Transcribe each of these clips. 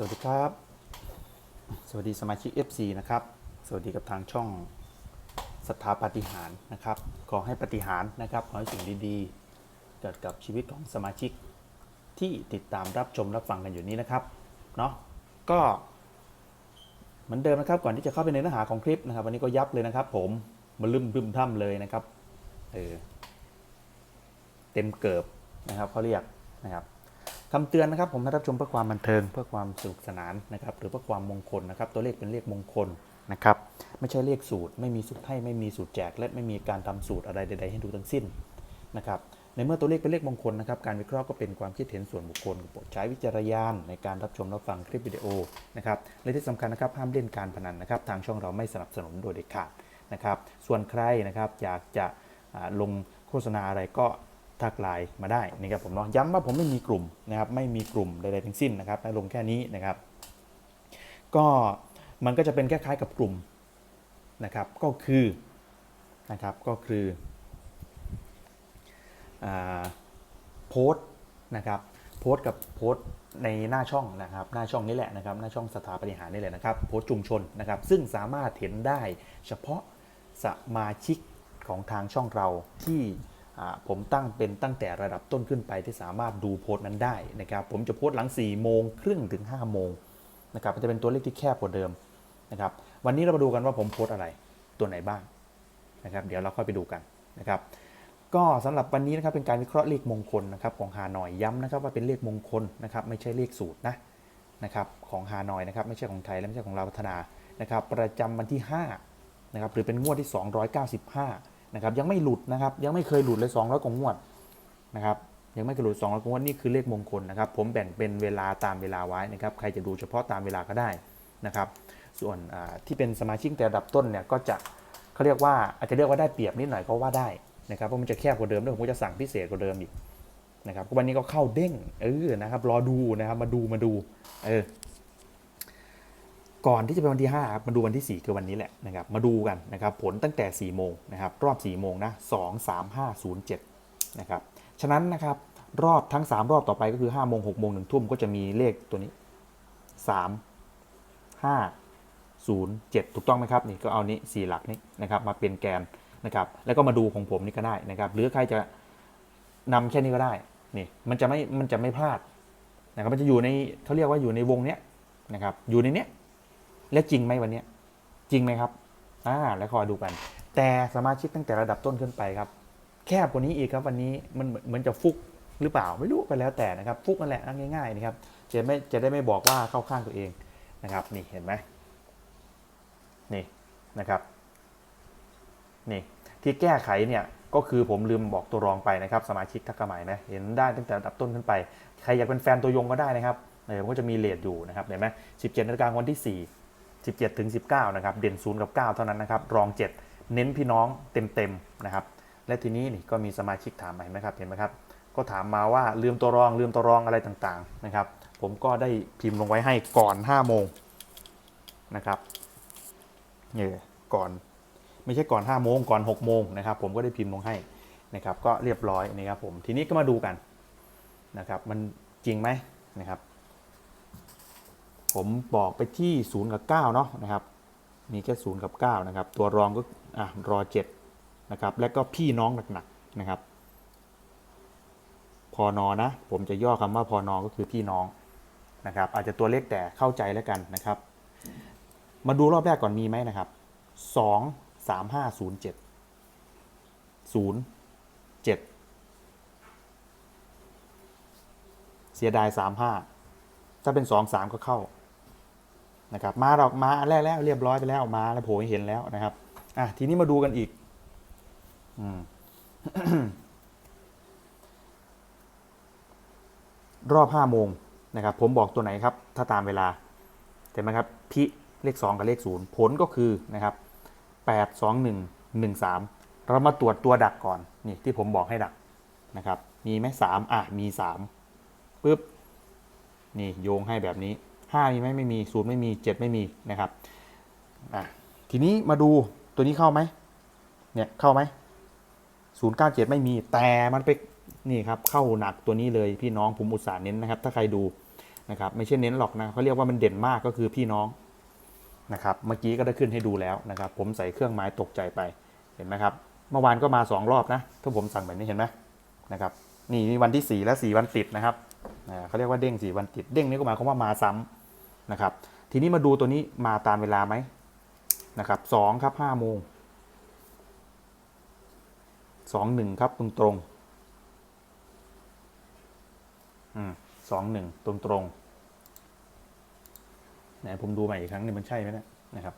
สวัสดีครับ สวัสดีสมาชิก FC นะครับ สวัสดีกับทางช่องศรัทธาปฏิหารนะครับ ขอให้ปฏิหารนะครับ ขอให้สิ่งดีๆ เกิดกับชีวิตของสมาชิกที่ติดตามรับชมรับฟังกันอยู่นี้นะครับ เนาะก็เหมือนเดิมนะครับ ก่อนที่จะเข้าไปในเนื้อหาของคลิปนะครับ วันนี้ก็ยับเลยนะครับ ผมมาลืมบึมท่ำเลยนะครับ เออ เต็มเกิบนะครับเขาเรียกนะครับ คำเตือนนะครับผมให้รับชมเพื่อความบันเทิงเพื่อความสนุกสนานนะครับหรือเพื่อความมงคลนะครับตัวเลขเป็นเลขมงคลนะครับไม่ใช่เลขสูตร ไม่มีสูตรให้ไม่มีสูตรแจก และไม่มีการทำสูตรอะไรใด ๆ ให้ดูทั้งสิ้นนะครับในเมื่อตัวเลขเป็นเลขมงคลนะครับการวิเคราะห์ก็เป็นความคิดเห็นส่วนบุคคลโปรดใช้วิจารณญาณในการรับชมรับฟังคลิปวิดีโอนะครับและที่สำคัญนะครับห้ามเล่นการพนันนะครับทางช่องเราไม่สนับสนุนโดยเด็ดขาดนะครับส่วนใครนะครับอยากจะลงโฆษณาอะไรก็ ทักไลน์มาได้นะครับผมเนาะย้ำว่าผมไม่มีกลุ่มนะครับไม่มีกลุ่มใดๆทั้งสิ้นนะครับให้ลงแค่นี้นะครับ ก็มันก็จะเป็นคล้ายๆกับกลุ่มนะครับก็คือนะครับก็คือโพสต์นะครับโพสต์กับโพสต์ในหน้าช่องนะครับหน้าช่องนี้แหละนะครับหน้าช่องสถาปนิหารนี่แหละนะครับโพสต์ชุมชนนะครับซึ่งสามารถเห็นได้เฉพาะสมาชิกของทางช่องเราที่ ผมตั้งเป็นตั้งแต่ระดับต้นขึ้นไปที่สามารถดูโพสต์นั้นได้นะครับ ผมจะโพสต์หลัง 4 โมงครึ่งถึง 5 โมงนะครับจะเป็นตัวเลขที่แคบกว่าเดิมนะครับ วันนี้เรามาดูกันว่าผมโพสต์อะไรตัวไหนบ้างนะครับ เดี๋ยวเราค่อยไปดูกันนะครับก็สำหรับวันนี้นะครับเป็นการวิเคราะห์เลขมงคลนะครับของฮานอยย้ำนะครับว่าเป็นเลขมงคลนะครับไม่ใช่เลขสูตรนะนะครับของฮานอยนะครับไม่ใช่ของไทยและไม่ใช่ของเราวพัฒนานะครับประจำวันที่5นะครับหรือเป็นงวดที่ 295 นะครับยังไม่หลุดนะครับยังไม่เคยหลุดเลย200กว่างวดนะครับยังไม่เคยหลุด200กว่างวดนี่คือเลขมงคลนะครับผมแบ่งเป็นเวลาตามเวลาไว้นะครับใครจะดูเฉพาะตามเวลาก็ได้นะครับส่วนที่เป็นสมาชิกแต่ระดับต้นเนี่ยก็จะเขาเรียกว่าอาจจะเรียกว่าได้เปรียบนิดหน่อยก็ว่าได้นะครับเพราะมันจะแคบกว่าเดิมด้วยผมก็จะสั่งพิเศษกว่าเดิมอีกนะครับวันนี้ก็เข้าเด้งเออนะครับรอดูนะครับมาดูมาดูเออ ก่อนที่จะเป็นวันที่5ครับมาดูวันที่ 4 คือวันนี้แหละนะครับมาดูกันนะครับผลตั้งแต่4โมงนะครับรอบ4โมงนะ2 3 5 0 7นะครับฉะนั้นนะครับรอบทั้ง 3 รอบต่อไปก็คือ5โมง6โมง1ทุ่มก็จะมีเลขตัวนี้ 3 5 0 7 ถูกต้องไหมครับนี่ก็เอานี้ 4 หลักนี้นะครับมาเป็นแกนนะครับแล้วก็มาดูของผมนี่ก็ได้นะครับหรือใครจะนำแค่นี้ก็ได้นี่มันจะไม่มันจะไม่พลาดนะครับมันจะอยู่ในเขาเรียกว่าอยู่ในวงเนี้ยนะครับอยู่ในเนี้ย และจริงไหมวันนี้จริงไหมครับอ่าแล้วคอยดูกัน แต่สมาชิกตั้งแต่ระดับต้นขึ้นไปครับ แคบกว่านี้อีกครับวันนี้มันเหมือนจะฟุกหรือเปล่าไม่รู้ไปแล้วแต่นะครับ ฟุกนั่นแหละง่ายๆนะครับจะไม่จะได้ไม่บอกว่าเข้าข้างตัวเองนะครับ นี่เห็นไหมนี่นะครับนี่ที่แก้ไขเนี่ยก็คือผมลืมบอกตัวรองไปนะครับ สมาชิกทักกระหมายไหมเห็นได้ตั้งแต่ระดับต้นขึ้นไป ใครอยากเป็นแฟนตัวยงก็ได้นะครับเออมันก็จะมีเลทอยู่นะครับเห็นไหม17นาฬิกาวันที่4 17ถึง19นะครับเด่น0กับ 9 เท่านั้นนะครับรอง 7 เน้นพี่น้องเต็มๆนะครับและทีนี้นี่ก็มีสมาชิกถามมาเห็นไหมครับเห็นไหมครับก็ถามมาว่าลืมตัวรองลืมตัวรองอะไรต่างๆนะครับ ผมก็ได้พิมพ์ลงไว้ให้ก่อน5โมงนะครับเนี่ยก่อนไม่ใช่ก่อน5โมงก่อน6โมงนะครับผมก็ได้พิมพ์ลงให้นะครับก็เรียบร้อยนะครับผมทีนี้ก็มาดูกันนะครับมันจริงไหมนะครับ ผมบอกไปที่ 0 กับ 9 เนาะนะครับ มีแค่ 0 กับ 9 นะครับ ตัวรองก็อะรอ 7 นะครับ และก็พี่น้องหนักๆนะครับ พอนอนะ ผมจะย่อคำว่าพอนอก็คือพี่น้องนะครับ อาจจะตัวเลขแต่เข้าใจแล้วกันนะครับ มาดูรอบแรกก่อนมีไหมนะครับ 2 3 5 0 7 0 7 เสียดาย 35 ถ้าเป็น 2 3 ก็เข้า นะครับมาดอกมาอันแรกแล้วเรียบร้อยไปแล้วมาแล้วโผล่เห็นแล้วนะครับอะทีนี้มาดูกันอีกอมรอบห้าโมงนะครับ ผมบอกตัวไหนครับ ถ้าตามเวลาเห็นไหมครับพิเลข 2 กับเลข 0 ผลก็คือนะครับ 8 2 1 1 3 เรามาตรวจตัวดักก่อน นี่ที่ผมบอกให้ดักนะครับ มีไหมสามอะ มี 3ปุ๊บ นี่โยงให้แบบนี้ 5มีไหมไม่มีศูนย์ไม่มี 7 ไม่มีนะครับทีนี้มาดูตัวนี้เข้าไหมเนี่ยเข้าไหมศูนย์เก้าเจ็ดไม่มีแต่มันไปนี่ครับเข้าหนักตัวนี้เลยพี่น้องผมอุตส่าห์เน้นนะครับ ถ้าใครดูนะครับไม่ใช่เน้นหรอกนะเขาเรียกว่ามันเด่นมากก็คือพี่น้องนะครับเมื่อกี้ก็ได้ขึ้นให้ดูแล้วนะครับ ผมใส่เครื่องหมายตกใจไปเห็นไหมครับ เมื่อวานก็มาสองรอบนะถ้าผมสั่งแบบนี้เห็นไหมนะครับนี่วันที่สี่และสี่วันติดนะครับเขาเรียกว่าเด้งสี่วันติดเด้งนี่ก็หมายความว่ามาซ้ำ นะครับ ทีนี้มาดูตัวนี้มาตามเวลาไหมนะครับสองครับห้าโมงสองหนึ่งครับตรงตรงสองหนึ่งตรงตรงๆไหนผมดูใหม่อีกครั้งนี่มันใช่ไหมนะนะครับ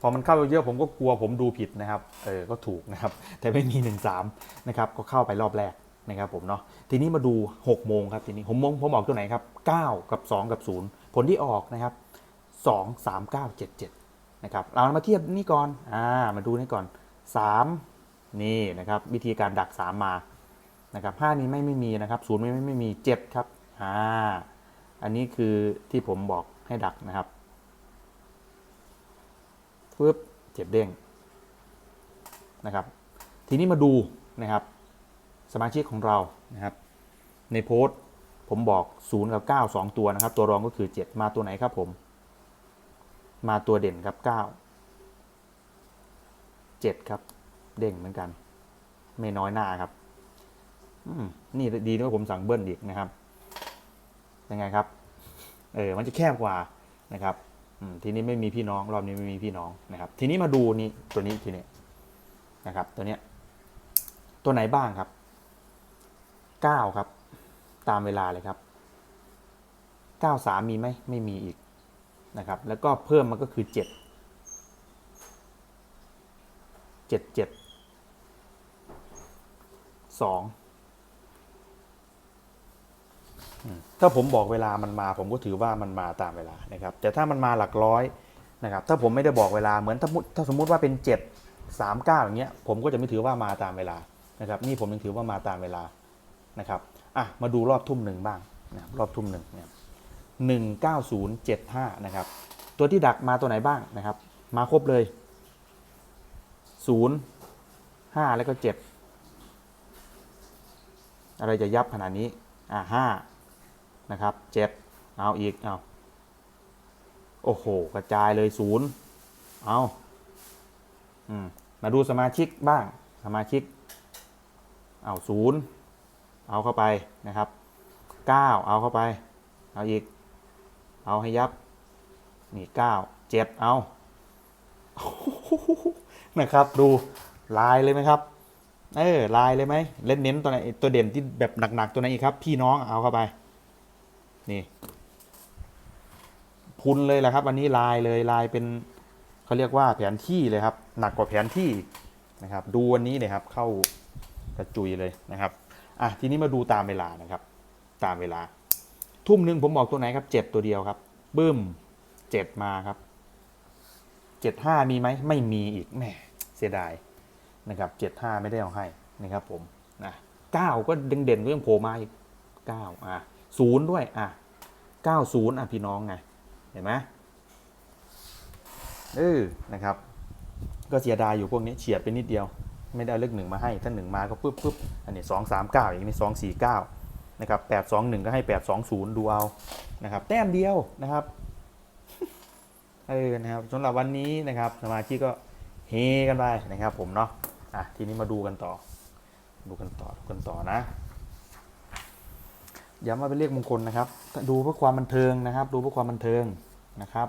พอมันเข้าเยอะผมก็กลัวผมดูผิดนะครับ เออ ก็ถูกนะครับ แต่ไม่มี 1 3 นะครับ ก็เข้าไปรอบแรกนะครับผมเนาะ ทีนี้มาดู 6 โมงครับทีนี้ผมมงผมออกตัวไหนครับ 9 กับ 2 กับ 0 ผลที่ออกนะครับ 2 3 9 7 7 นะครับ เรามาเทียบนี่ก่อน อ่า มาดูนี่ก่อน 3 นี่นะครับ วิธีการดัก 3 มานะครับ5นี้ไม่ไม่มีนะครับ0ไม่ไม่ไม่มี 7 ครับ อ่า อันนี้คือที่ผมบอกให้ดักนะครับปึ๊บเจ็บเด้งนะครับ ทีนี้มาดูนะครับ สมาชิกของเรานะครับ ในโพสต์ ผมบอก 0 กับ 9 2 ตัวนะครับ ตัวรองก็คือ 7 มาตัวไหนครับผม มาตัวเด่นครับ 9 7 ครับ เด้งเหมือนกัน ไม่น้อยหน้าครับอืมนี่ดีด้วยผมสั่งเบิ้ลอีกนะครับ ยังไงครับ เออ มันจะแคบกว่านะครับอืมทีนี้ไม่มีพี่น้อง รอบนี้ไม่มีพี่น้องนะครับ ทีนี้มาดูนี่ตัวนี้ทีนี้นะครับ ตัวเนี้ย ตัวไหนบ้างครับเก้าครับ ตามเวลาเลยครับเก้าสามมีไหมไม่มีอีกนะครับ แล้วก็เพิ่มมันก็คือเจ็ดเจ็ดเจ็ดสองถ้าผมบอกเวลามันมา ผมก็ถือว่ามันมาตามเวลานะครับ แต่ถ้ามันมาหลักร้อยนะครับ ถ้าผมไม่ได้บอกเวลาเหมือนถ้าถ้าสมมุติว่าเป็น 7 3 9อย่างเงี้ย ผมก็จะไม่ถือว่ามาตามเวลานะครับ นี่ผมยังถือว่ามาตามเวลานะครับ อะมาดูรอบทุ่มหนึ่งบ้างนะครับรอบทุ่มหนึ่งเนี่ยหนึ่งเก้าศูนย์เจ็ดห้านะครับ ตัวที่ดักมาตัวไหนบ้างนะครับ มาครบเลยศูนย์ห้าแล้วก็เจ็ดอะไรจะยับขนาดนี้ อ่าห้านะครับเจ็ดเอาอีก เอาโอ้โห กระจายเลยศูนย์เอาอืมมาดูสมาชิกบ้าง สมาชิก เอาศูนย์ เอาเข้าไปนะครับเก้าเอาเข้าไป เอาอีก เอาให้ยับ นี่เก้าเจ็ดเอานะครับ ดูลายเลยไหมครับ เออลายเลยไหมเล่นเน้นตัวไหนตัวเด่นที่แบบหนักๆตัวไหนอีกครับ พี่น้องเอาเข้าไป นี่พุนเลยแหละครับ อันนี้ลายเลยลายเป็นเขาเรียกว่าแผนที่เลยครับ หนักกว่าแผนที่นะครับ ดูวันนี้เนี่ยครับ เข้ากระจุยเลยนะครับ อะทีนี้มาดูตามเวลานะครับ ตามเวลา ทุ่มหนึ่งผมบอกตัวไหนครับเจ็ดตัวเดียวครับบึ้มเจ็ดมาครับเจ็ดห้ามีไหมไม่มีอีกแหมเสียดายนะครับเจ็ดห้าไม่ได้เอาให้นะครับผมนะเก้าก็เด่นๆก็ยังโผล่มาอีกเก้าอะศูนย์ด้วยอะเก้าศูนย์อะพี่น้องไงเห็นไหมเออนะครับ ก็เสียดายอยู่พวกนี้เฉียดไปนิดเดียว ไม่ได้เลขหนึ่งมาให้ ถ้าหนึ่งมาก็ปุ๊บปุ๊บอันนี้สองสามเก้าอย่างนี้สองสี่เก้านะครับแปดสองหนึ่งก็ให้แปดสองศูนย์ดูเอานะครับ แต้มเดียวนะครับเออนะครับสำหรับวันนี้นะครับสมาชิกก็เฮกันไปนะครับ ผมเนาะอะทีนี้มาดูกันต่อ ดูกันต่อดูกันต่อนะย้ำว่าเป็นเลขมงคลนะครับ ดูเพื่อความบันเทิงนะครับ ดูเพื่อความบันเทิงนะครับ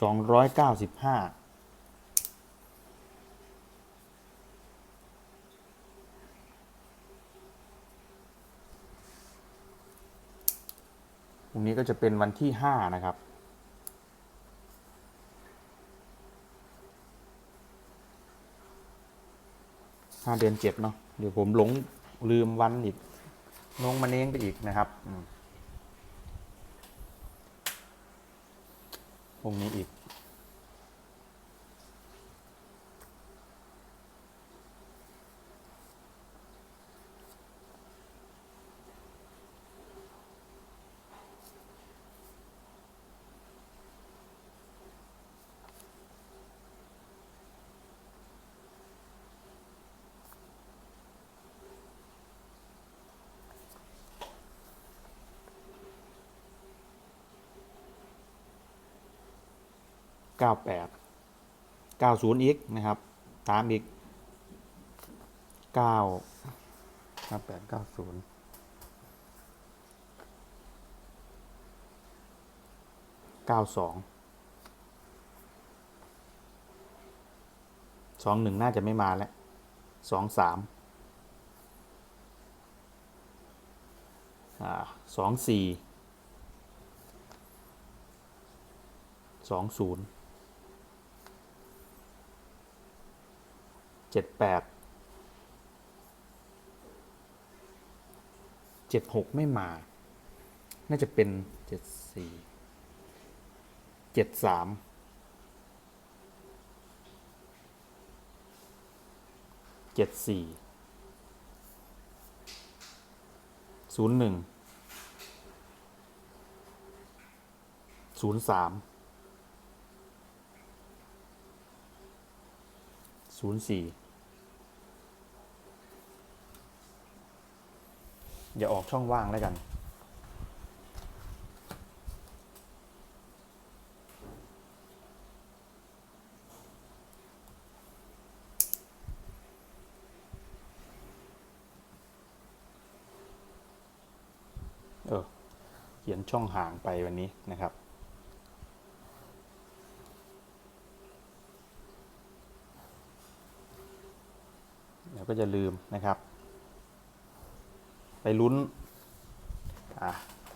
สองร้อยเก้าสิบห้าพรุ่งนี้ก็จะเป็นวันที่ห้านะครับ ห้าเดือนเจ็ดเนาะ เดี๋ยวผมหลงลืมวันอีก ลงมาเน้งไปอีกนะครับอืม วงนี้อีก เก้าแปดเก้าศูนย์อีกนะครับตามอีกเก้าเก้าแปดเก้าศูนย์เก้าสองสองหนึ่งน่าจะไม่มาแล้วสองสามอ่าสองสี่สองศูนย์ จ็ดแปดเจ็ดหกไม่มา น่าจะเป็นเจ็ดสี่เจ็ดสามเจ็ดสี่ศูนย์หนึ่งศูนย์สามศูนย์สี่ อย่าออกช่องว่างแล้วกัน เออ เขียนช่องห่างไปวันนี้นะครับเดี๋ยวก็จะลืมนะครับ ไปลุ้นอ่า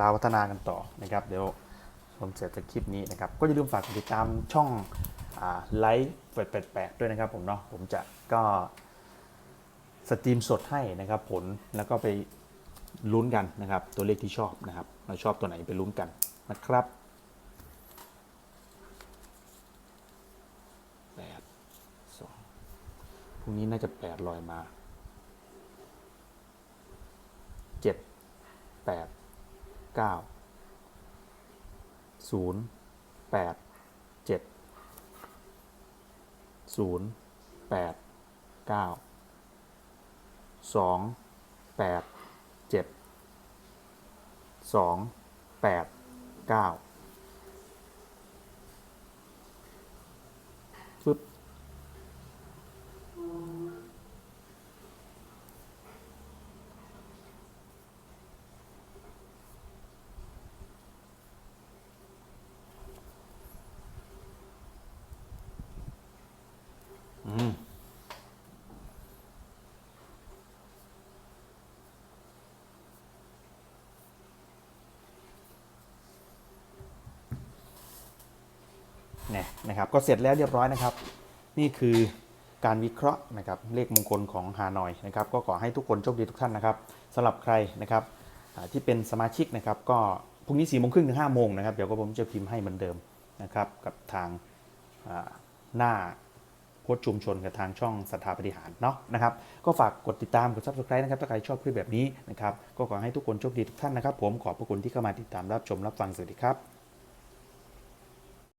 ลาวพัฒนากันต่อนะครับ เดี๋ยวผมเสร็จจากคลิปนี้นะครับ ก็อย่าลืมฝากติดตามช่องไลฟ์เปิดแปดด้วยนะครับผมเนาะผมจะก็สตรีมสดให้นะครับ ผลแล้วก็ไปลุ้นกันนะครับ ตัวเลขที่ชอบนะครับ เราชอบตัวไหนไปลุ้นกันนะครับแปดสองพรุ่งนี้น่าจะแปดลอยมา เจ็ด แปดเก้าศูนย์แปดเจ็ดศูนย์แปดเก้าสองแปดเจ็ดสองแปดเก้า เนี่ยนะครับก็เสร็จแล้วเรียบร้อยนะครับ นี่คือการวิเคราะห์นะครับเลขมงคลของฮานอยนะครับก็ขอให้ทุกคนโชคดีทุกท่านนะครับสำหรับใครนะครับที่เป็นสมาชิกนะครับก็พรุ่งนี้สี่โมงครึ่งถึงห้าโมงนะครับเดี๋ยวก็ผมจะพิมพ์ให้เหมือนเดิมนะครับกับทางหน้าโพสชุมชนกับทางช่องศรัทธาปฏิหารเนาะนะครับก็ฝากกดติดตามกด subscribe นะครับถ้าใครชอบคลิปแบบนี้นะครับก็ขอให้ทุกคนโชคดีทุกท่านนะครับ ผมขอบพระคุณที่เข้ามาติดตามรับชมรับฟังสวัสดีครับ